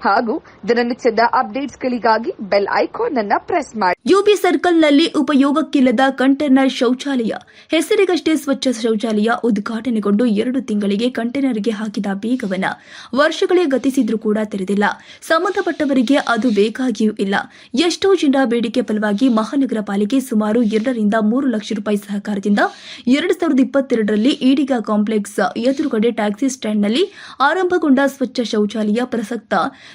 ಹಾಗೂ ದಿನನಿತ್ಯದ ಅಪ್ಡೇಟ್ಸ್ಗಳಿಗಾಗಿ ಬೆಲ್ ಐಕಾನ್ ಅನ್ನು ಪ್ರೆಸ್ ಮಾಡಿ. ಯುಬಿ ಸರ್ಕಲ್ನಲ್ಲಿ ಉಪಯೋಗಕ್ಕಿಲ್ಲದ ಕಂಟೈನರ್ ಶೌಚಾಲಯ, ಹೆಸರಿಗಷ್ಟೇ ಸ್ವಚ್ಛ ಶೌಚಾಲಯ ಉದ್ಘಾಟನೆಗೊಂಡು ಎರಡು ತಿಂಗಳಿಗೆ ಕಂಟೈನರ್ಗೆ ಹಾಕಿದ ಬೀಗವನ್ನ ವರ್ಷಗಳೇ ಗತಿಸಿದ್ರೂ ಕೂಡ ತೆರೆದಿಲ್ಲ. ಸಂಬಂಧಪಟ್ಟವರಿಗೆ ಅದು ಬೇಕಾಗಿಯೂ ಇಲ್ಲ. ಎಷ್ಟೋ ಜನ ಬೇಡಿಕೆ ಫಲವಾಗಿ ಮಹಾನಗರ ಪಾಲಿಕೆ ಸುಮಾರು ಎರಡರಿಂದ ಮೂರು ಲಕ್ಷ ರೂಪಾಯಿ ಸಹಕಾರದಿಂದ ಎರಡು ಸಾವಿರದ ಇಪ್ಪತ್ತೆರಡರಲ್ಲಿ ಈಡಿಗ ಕಾಂಪ್ಲೆಕ್ಸ್ ಎದುರುಗಡೆ ಟ್ಯಾಕ್ಸಿ ಸ್ಟ್ಯಾಂಡ್ನಲ್ಲಿ ಆರಂಭಗೊಂಡ ಸ್ವಚ್ಛ ಶೌಚಾಲಯ ಪ್ರಸಕ್ತ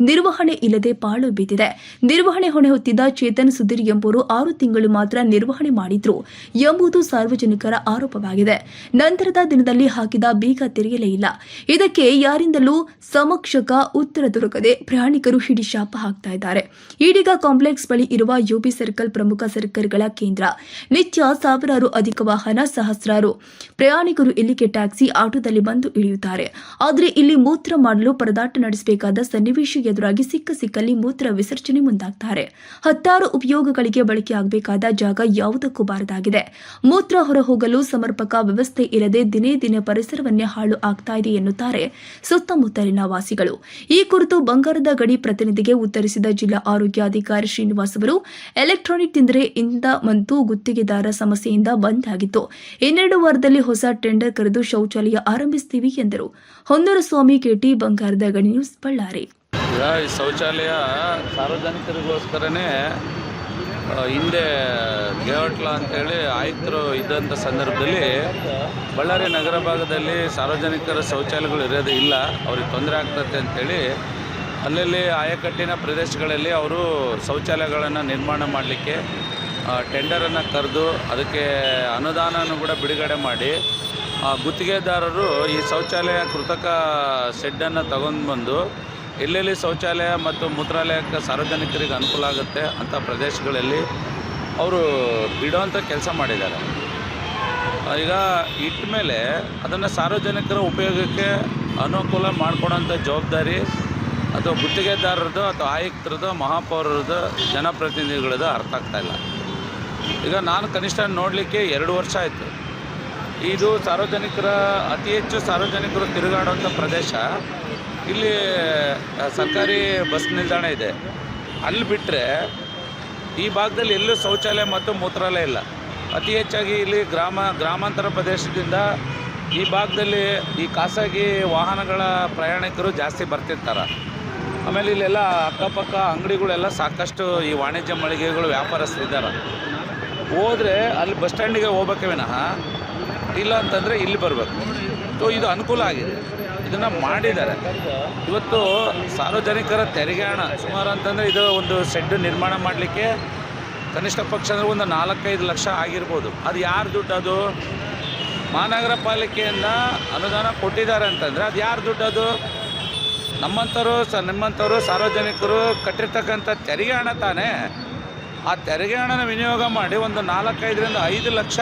ನಿರ್ವಹಣೆ ಇಲ್ಲದೆ ಪಾಳು ಬಿದ್ದಿದೆ. ನಿರ್ವಹಣೆ ಹೊಣೆ ಹೊತ್ತಿದ್ದ ಚೇತನ್ ಸುಧೀರ್ ಎಂಬುವರು ಆರು ತಿಂಗಳು ಮಾತ್ರ ನಿರ್ವಹಣೆ ಮಾಡಿದ್ರು ಎಂಬುದು ಸಾರ್ವಜನಿಕರ ಆರೋಪವಾಗಿದೆ. ನಂತರದ ದಿನದಲ್ಲಿ ಹಾಕಿದ ಬೀಗ ತೆರೆಯಲೇ ಇಲ್ಲ. ಇದಕ್ಕೆ ಯಾರಿಂದಲೂ ಸಮಕ್ಷಕ ಉತ್ತರ ದೊರಕದೆ ಪ್ರಯಾಣಿಕರು ಹಿಡಿಶಾಪ ಹಾಕ್ತಾ ಇದ್ದಾರೆ. ಈಡಿಗ ಕಾಂಪ್ಲೆಕ್ಸ್ ಬಳಿ ಇರುವ ಯುಬಿ ಸರ್ಕಲ್ ಪ್ರಮುಖ ಸರ್ಕಲ್ಗಳ ಕೇಂದ್ರ. ನಿತ್ಯ ಸಾವಿರಾರು ಅಧಿಕ ವಾಹನ, ಸಹಸ್ರಾರು ಪ್ರಯಾಣಿಕರು ಇಲ್ಲಿಗೆ ಟ್ಯಾಕ್ಸಿ ಆಟೋದಲ್ಲಿ ಬಂದು ಇಳಿಯುತ್ತಾರೆ. ಆದರೆ ಇಲ್ಲಿ ಮೂತ್ರ ಮಾಡಲು ಪರದಾಟ ನಡೆಸಬೇಕಾದ ಸನ್ನಿವೇಶ ಎದುರಾಗಿ ಸಿಕ್ಕ ಸಿಕ್ಕಲ್ಲಿ ಮೂತ್ರ ವಿಸರ್ಜನೆ ಮುಂದಾಗ್ತಾರೆ. ಹತ್ತಾರು ಉಪಯೋಗಗಳಿಗೆ ಬಳಕೆಯಾಗಬೇಕಾದ ಜಾಗ ಯಾವುದಕ್ಕೂ ಬಾರದಾಗಿದೆ. ಮೂತ್ರ ಹೊರಹೋಗಲು ಸಮರ್ಪಕ ವ್ಯವಸ್ಥೆ ಇಲ್ಲದೆ ದಿನೇ ದಿನೇ ಪರಿಸರವನ್ನೇ ಹಾಳು ಆಗ್ತಾ ಇದೆ ಎನ್ನುತ್ತಾರೆ ಸುತ್ತಮುತ್ತಲಿನ ವಾಸಿಗಳು. ಈ ಕುರಿತು ಬಂಗಾರದ ಗಡಿ ಪ್ರತಿನಿಧಿಗೆ ಉತ್ತರಿಸಿದ ಜಿಲ್ಲಾ ಆರೋಗ್ಯಾಧಿಕಾರಿ ಶ್ರೀನಿವಾಸ್ ಅವರು, ಎಲೆಕ್ಟ್ರಾನಿಕ್ ತಿಂದರೆ ಇಂದ ಮತ್ತು ಗುತ್ತಿಗೆದಾರ ಸಮಸ್ಯೆಯಿಂದ ಬಂದ್ ಆಗಿತ್ತು. ಇನ್ನೆರಡು ವಾರದಲ್ಲಿ ಹೊಸ ಟೆಂಡರ್ ಕರೆದು ಶೌಚಾಲಯ ಆರಂಭಿಸ್ತೀವಿ ಎಂದರು. ಹೊನ್ನರಸ್ವಾಮಿ ಕೆಟಿ ಬಂಗಾರದ ಗಣಿ ನ್ಯೂಸ್, ಬಳ್ಳಾರಿ. ಈಗ ಈ ಶೌಚಾಲಯ ಸಾರ್ವಜನಿಕರಿಗೋಸ್ಕರನೇ ಹಿಂದೆ ಗೇವಟ್ಲ ಅಂತೇಳಿ ಆಯುಕ್ತರು ಇದ್ದಂಥ ಸಂದರ್ಭದಲ್ಲಿ ಬಳ್ಳಾರಿ ನಗರ ಭಾಗದಲ್ಲಿ ಸಾರ್ವಜನಿಕರ ಶೌಚಾಲಯಗಳು ಇರೋದೇ ಇಲ್ಲ, ಅವ್ರಿಗೆ ತೊಂದರೆ ಆಗ್ತದೆ ಅಂಥೇಳಿ ಅಲ್ಲಲ್ಲಿ ಆಯಕಟ್ಟಿನ ಪ್ರದೇಶಗಳಲ್ಲಿ ಅವರು ಶೌಚಾಲಯಗಳನ್ನು ನಿರ್ಮಾಣ ಮಾಡಲಿಕ್ಕೆ ಟೆಂಡರನ್ನು ಕರೆದು ಅದಕ್ಕೆ ಅನುದಾನನೂ ಕೂಡ ಬಿಡುಗಡೆ ಮಾಡಿ ಗುತ್ತಿಗೆದಾರರು ಈ ಶೌಚಾಲಯ ಕೃತಕ ಶೆಡ್ಡನ್ನು ತಗೊಂಡು ಬಂದು ಎಲ್ಲೆಲ್ಲಿ ಶೌಚಾಲಯ ಮತ್ತು ಮೂತ್ರಾಲಯಕ್ಕೆ ಸಾರ್ವಜನಿಕರಿಗೆ ಅನುಕೂಲ ಆಗುತ್ತೆ ಅಂಥ ಪ್ರದೇಶಗಳಲ್ಲಿ ಅವರು ಬಿಡುವಂಥ ಕೆಲಸ ಮಾಡಿದ್ದಾರೆ. ಈಗ ಇಟ್ಟ ಮೇಲೆ ಅದನ್ನು ಸಾರ್ವಜನಿಕರ ಉಪಯೋಗಕ್ಕೆ ಅನುಕೂಲ ಮಾಡಿಕೊಡೋಂಥ ಜವಾಬ್ದಾರಿ ಅಥವಾ ಗುತ್ತಿಗೆದಾರರದ್ದು ಅಥವಾ ಆಯುಕ್ತರದ್ದು, ಮಹಾಪೌರರದ್ದು, ಜನಪ್ರತಿನಿಧಿಗಳದ್ದು ಅರ್ಥ ಆಗ್ತಾಯಿಲ್ಲ ಈಗ ನಾನು ಕನಿಷ್ಠ ನೋಡಲಿಕ್ಕೆ ಎರಡು ವರ್ಷ ಆಯಿತು. ಇದು ಸಾರ್ವಜನಿಕರ, ಅತಿ ಹೆಚ್ಚು ಸಾರ್ವಜನಿಕರು ತಿರುಗಾಡುವಂಥ ಪ್ರದೇಶ. ಇಲ್ಲಿ ಸರ್ಕಾರಿ ಬಸ್ ನಿಲ್ದಾಣ ಇದೆ. ಅಲ್ಲಿ ಬಿಟ್ಟರೆ ಈ ಭಾಗದಲ್ಲಿ ಎಲ್ಲೂ ಶೌಚಾಲಯ ಮತ್ತು ಮೂತ್ರಾಲಯ ಇಲ್ಲ. ಅತಿ ಹೆಚ್ಚಾಗಿ ಇಲ್ಲಿ ಗ್ರಾಮ, ಗ್ರಾಮಾಂತರ ಪ್ರದೇಶದಿಂದ ಈ ಭಾಗದಲ್ಲಿ ಈ ಖಾಸಗಿ ವಾಹನಗಳ ಪ್ರಯಾಣಿಕರು ಜಾಸ್ತಿ ಬರ್ತಿರ್ತಾರೆ. ಆಮೇಲೆ ಇಲ್ಲೆಲ್ಲ ಅಕ್ಕಪಕ್ಕ ಅಂಗಡಿಗಳೆಲ್ಲ ಸಾಕಷ್ಟು ಈ ವಾಣಿಜ್ಯ ಮಳಿಗೆಗಳು ವ್ಯಾಪಾರಸ್ಥರಿದ್ದಾರೆ ಹೋದರೆ ಅಲ್ಲಿ ಬಸ್ ಸ್ಟ್ಯಾಂಡಿಗೆ ಹೋಗ್ಬೇಕೇ ವಿನಃ, ಇಲ್ಲ ಅಂತಂದರೆ ಇಲ್ಲಿ ಬರಬೇಕು. ಸೊ ಇದು ಅನುಕೂಲ ಆಗಿದೆ. ಇದನ್ನು ಮಾಡಿದ್ದಾರೆ. ಇವತ್ತು ಸಾರ್ವಜನಿಕರ ತೆರಿಗೆ ಹಣ, ಸುಮಾರು ಅಂತಂದರೆ ಇದು ಒಂದು ಶೆಡ್ ನಿರ್ಮಾಣ ಮಾಡಲಿಕ್ಕೆ ಕನಿಷ್ಠ ಪಕ್ಷ ಅಂದರೆ ಒಂದು ನಾಲ್ಕೈದು ಲಕ್ಷ ಆಗಿರ್ಬೋದು. ಅದು ಯಾರು ದುಡ್ಡು ಅದು? ಮಹಾನಗರ ಪಾಲಿಕೆಯಿಂದ ಅನುದಾನ ಕೊಟ್ಟಿದ್ದಾರೆ ಅಂತಂದರೆ ಅದು ಯಾರು ದುಡ್ಡು ಅದು? ನಮ್ಮಂಥವ್ರು ಸ, ನಿಮ್ಮಂಥವ್ರು ಸಾರ್ವಜನಿಕರು ಕಟ್ಟಿರ್ತಕ್ಕಂಥ ತೆರಿಗೆ ಹಣ ತಾನೇ. ಆ ತೆರಿಗೆ ಹಣನ ವಿನಿಯೋಗ ಮಾಡಿ ಒಂದು ನಾಲ್ಕೈದರಿಂದ ಐದು ಲಕ್ಷ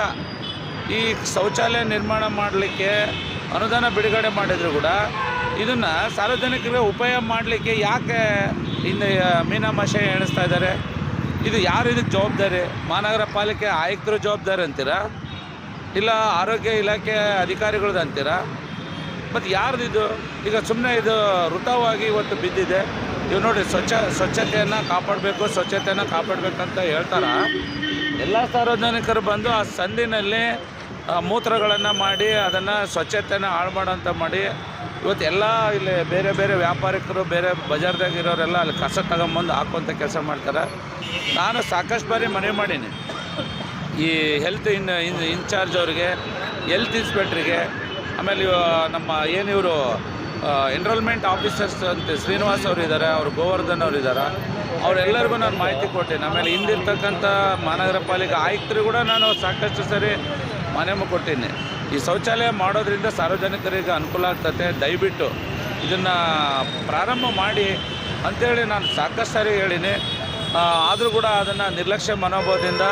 ಈ ಶೌಚಾಲಯ ನಿರ್ಮಾಣ ಮಾಡಲಿಕ್ಕೆ ಅನುದಾನ ಬಿಡುಗಡೆ ಮಾಡಿದ್ರು ಕೂಡ ಇದನ್ನು ಸಾರ್ವಜನಿಕರಿಗೆ ಉಪಯೋಗ ಮಾಡಲಿಕ್ಕೆ ಯಾಕೆ ಇನ್ನು ಮೀನಾಮಾಶೆ ಎಣಿಸ್ತಾ ಇದ್ದಾರೆ? ಇದು ಯಾರು ಇದಕ್ಕೆ ಜವಾಬ್ದಾರಿ? ಮಹಾನಗರ ಪಾಲಿಕೆ ಆಯುಕ್ತರು ಜವಾಬ್ದಾರಿ ಅಂತೀರಾ? ಇಲ್ಲ ಆರೋಗ್ಯ ಇಲಾಖೆ ಅಧಿಕಾರಿಗಳದ್ದು ಅಂತೀರಾ? ಮತ್ತು ಯಾರ್ದು ಇದು? ಈಗ ಸುಮ್ಮನೆ ಇದು ಋತವಾಗಿ ಇವತ್ತು ಬಿದ್ದಿದೆ. ಇವು ನೋಡಿ ಸ್ವಚ್ಛ, ಸ್ವಚ್ಛತೆಯನ್ನು ಕಾಪಾಡಬೇಕು, ಸ್ವಚ್ಛತೆಯನ್ನು ಕಾಪಾಡಬೇಕಂತ ಹೇಳ್ತಾರ? ಎಲ್ಲ ಸಾರ್ವಜನಿಕರು ಬಂದು ಆ ಸಂದಿನಲ್ಲಿ ಮೂತ್ರಗಳನ್ನು ಮಾಡಿ ಅದನ್ನು ಸ್ವಚ್ಛತೆಯನ್ನು ಹಾಳು ಮಾಡೋಂಥ ಮಾಡಿ ಇವತ್ತು ಎಲ್ಲ ಇಲ್ಲಿ ಬೇರೆ ಬೇರೆ ವ್ಯಾಪಾರಿಕರು, ಬೇರೆ ಬಜಾರ್ದಾಗ ಇರೋರೆಲ್ಲ ಅಲ್ಲಿ ಕಸ ತಗೊಂಬಂದು ಹಾಕುವಂಥ ಕೆಲಸ ಮಾಡ್ತಾರೆ. ನಾನು ಸಾಕಷ್ಟು ಬಾರಿ ಮನವಿ ಮಾಡೀನಿ. ಈ ಹೆಲ್ತ್ ಇನ್ ಇನ್, ಇನ್ಚಾರ್ಜ್ ಅವರಿಗೆ ಹೆಲ್ತ್ ಇನ್ಸ್ಪೆಕ್ಟ್ರಿಗೆ, ಆಮೇಲೆ ನಮ್ಮ ಏನು ಇವರು ಎನ್ರೋಲ್ಮೆಂಟ್ ಆಫೀಸರ್ಸ್ ಅಂತ ಶ್ರೀನಿವಾಸ್ ಅವರು ಇದ್ದಾರೆ ಅವರು ಗೋವರ್ಧನ್ ಅವರು ಇದ್ದಾರೆ ಅವರೆಲ್ಲರಿಗೂ ನಾನು ಮಾಹಿತಿ ಕೊಟ್ಟೇನೆ ಆಮೇಲೆ ಹಿಂದಿರ್ತಕ್ಕಂಥ ಮಹಾನಗರ ಪಾಲಿಕೆ ಆಯುಕ್ತರು ಕೂಡ ನಾನು ಸಾಕಷ್ಟು ಸರಿ ಮನವಿ ಕೊಟ್ಟೀನಿ ಈ ಶೌಚಾಲಯ ಮಾಡೋದ್ರಿಂದ ಸಾರ್ವಜನಿಕರಿಗೆ ಅನುಕೂಲ ಆಗ್ತದೆ ದಯವಿಟ್ಟು ಇದನ್ನು ಪ್ರಾರಂಭ ಮಾಡಿ ಅಂಥೇಳಿ ನಾನು ಸಾಕಷ್ಟು ಸಾರಿ ಹೇಳೀನಿ. ಆದರೂ ಕೂಡ ಅದನ್ನು ನಿರ್ಲಕ್ಷ್ಯ ಮನೋಭಾವದಿಂದ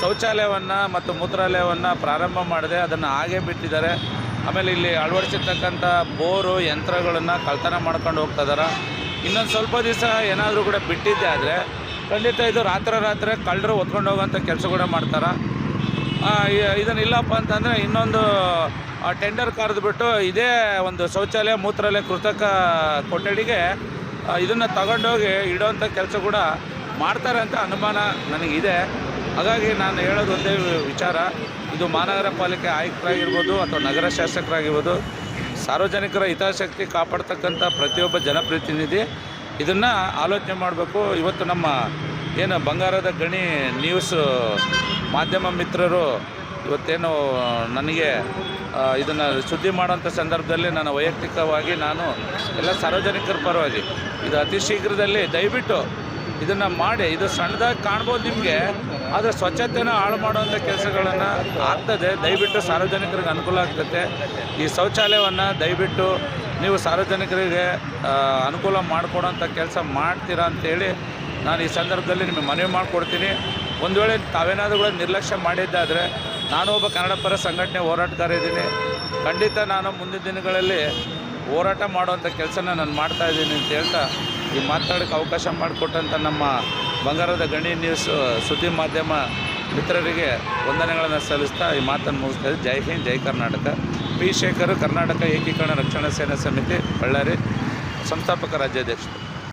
ಶೌಚಾಲಯವನ್ನು ಮತ್ತು ಮೂತ್ರಾಲಯವನ್ನು ಪ್ರಾರಂಭ ಮಾಡದೆ ಅದನ್ನು ಹಾಗೆ ಬಿಟ್ಟಿದ್ದಾರೆ. ಆಮೇಲೆ ಇಲ್ಲಿ ಅಳವಡಿಸಿರ್ತಕ್ಕಂಥ ಬೋರು, ಯಂತ್ರಗಳನ್ನು ಕಳ್ತನ ಮಾಡ್ಕೊಂಡು ಹೋಗ್ತಾ ಇನ್ನೊಂದು ಸ್ವಲ್ಪ ದಿವಸ ಏನಾದರೂ ಕೂಡ ಬಿಟ್ಟಿದ್ದೆ ಆದರೆ ಖಂಡಿತ ಇದು ರಾತ್ರಿ ರಾತ್ರಿ ಕಳ್ಳರು ಹೊತ್ಕೊಂಡು ಹೋಗೋಂಥ ಕೆಲಸ ಕೂಡ ಮಾಡ್ತಾರೆ. ಇದನ್ನು ಇಲ್ಲಪ್ಪ ಅಂತಂದರೆ ಇನ್ನೊಂದು ಟೆಂಡರ್ ಕರೆದುಬಿಟ್ಟು ಇದೇ ಒಂದು ಶೌಚಾಲಯ ಮೂತ್ರಾಲಯ ಕೃತಕ ಕೊಠಡಿಗೆ ಇದನ್ನು ತಗೊಂಡೋಗಿ ಇಡೋವಂಥ ಕೆಲಸ ಕೂಡ ಮಾಡ್ತಾರೆ ಅಂತ ಅನುಮಾನ ನನಗಿದೆ. ಹಾಗಾಗಿ ನಾನು ಹೇಳೋದು ಒಂದೇ ವಿಚಾರ. ಇದು ಮಹಾನಗರ ಪಾಲಿಕೆ ಆಯುಕ್ತರಾಗಿರ್ಬೋದು ಅಥವಾ ನಗರ ಶಾಸಕರಾಗಿರ್ಬೋದು, ಸಾರ್ವಜನಿಕರ ಹಿತಾಸಕ್ತಿ ಕಾಪಾಡ್ತಕ್ಕಂಥ ಪ್ರತಿಯೊಬ್ಬ ಜನಪ್ರತಿನಿಧಿ ಇದನ್ನು ಆಲೋಚನೆ ಮಾಡಬೇಕು. ಇವತ್ತು ನಮ್ಮ ಏನು ಬಂಗಾರದ ಗಣಿ ನ್ಯೂಸ್ ಮಾಧ್ಯಮ ಮಿತ್ರರು ಇವತ್ತೇನು, ನನಗೆ ಇದನ್ನು ಸುದ್ದಿ ಮಾಡೋಂಥ ಸಂದರ್ಭದಲ್ಲಿ ನಾನು ವೈಯಕ್ತಿಕವಾಗಿ ನಾನು ಎಲ್ಲ ಸಾರ್ವಜನಿಕರ ಪರವಾಗಿ ಇದು ಅತಿ ಶೀಘ್ರದಲ್ಲಿ ದಯವಿಟ್ಟು ಇದನ್ನು ಮಾಡಿ, ಇದು ಸಣ್ಣದಾಗಿ ಕಾಣ್ಬೋದು ನಿಮಗೆ, ಆದರೆ ಸ್ವಚ್ಛತೆನ ಹಾಳು ಮಾಡುವಂಥ ಕೆಲಸಗಳನ್ನು ಆಗ್ತದೆ. ದಯವಿಟ್ಟು ಸಾರ್ವಜನಿಕರಿಗೆ ಅನುಕೂಲ ಆಗ್ತದೆ. ಈ ಶೌಚಾಲಯವನ್ನು ದಯವಿಟ್ಟು ನೀವು ಸಾರ್ವಜನಿಕರಿಗೆ ಅನುಕೂಲ ಮಾಡಿಕೊಡೋಂಥ ಕೆಲಸ ಮಾಡ್ತೀರಾ ಅಂತೇಳಿ ನಾನು ಈ ಸಂದರ್ಭದಲ್ಲಿ ನಿಮಗೆ ಮನವಿ ಮಾಡಿಕೊಡ್ತೀನಿ. ಒಂದು ವೇಳೆ ತಾವೇನಾದರೂ ಕೂಡ ನಿರ್ಲಕ್ಷ್ಯ ಮಾಡಿದ್ದಾದರೆ ನಾನು ಒಬ್ಬ ಕನ್ನಡ ಪರ ಸಂಘಟನೆ ಹೋರಾಟಗಾರ ಇದ್ದೀನಿ. ಖಂಡಿತ ನಾನು ಮುಂದಿನ ದಿನಗಳಲ್ಲಿ ಹೋರಾಟ ಮಾಡುವಂಥ ಕೆಲಸನ ನಾನು ಮಾಡ್ತಾ ಇದ್ದೀನಿ ಅಂತ ಹೇಳ್ತಾ ಈ ಮಾತಾಡೋಕ್ಕೆ ಅವಕಾಶ ಮಾಡಿಕೊಟ್ಟಂಥ ನಮ್ಮ ಬಂಗಾರದ ಗಣಿ ನ್ಯೂಸ್ ಸುದ್ದಿ ಮಾಧ್ಯಮ ಮಿತ್ರರಿಗೆ ವಂದನೆಗಳನ್ನು ಸಲ್ಲಿಸ್ತಾ ಈ ಮಾತನ್ನು ಮುಗಿಸ್ತಾ. ಜೈ ಹಿಂದ್, ಜೈ ಕರ್ನಾಟಕ. ಪಿ. ಶೇಖರ್, ಕರ್ನಾಟಕ ಏಕೀಕರಣ ರಕ್ಷಣಾ ಸೇನಾ ಸಮಿತಿ, ಬಳ್ಳಾರಿ, ಸಂಸ್ಥಾಪಕ ರಾಜ್ಯಾಧ್ಯಕ್ಷರು.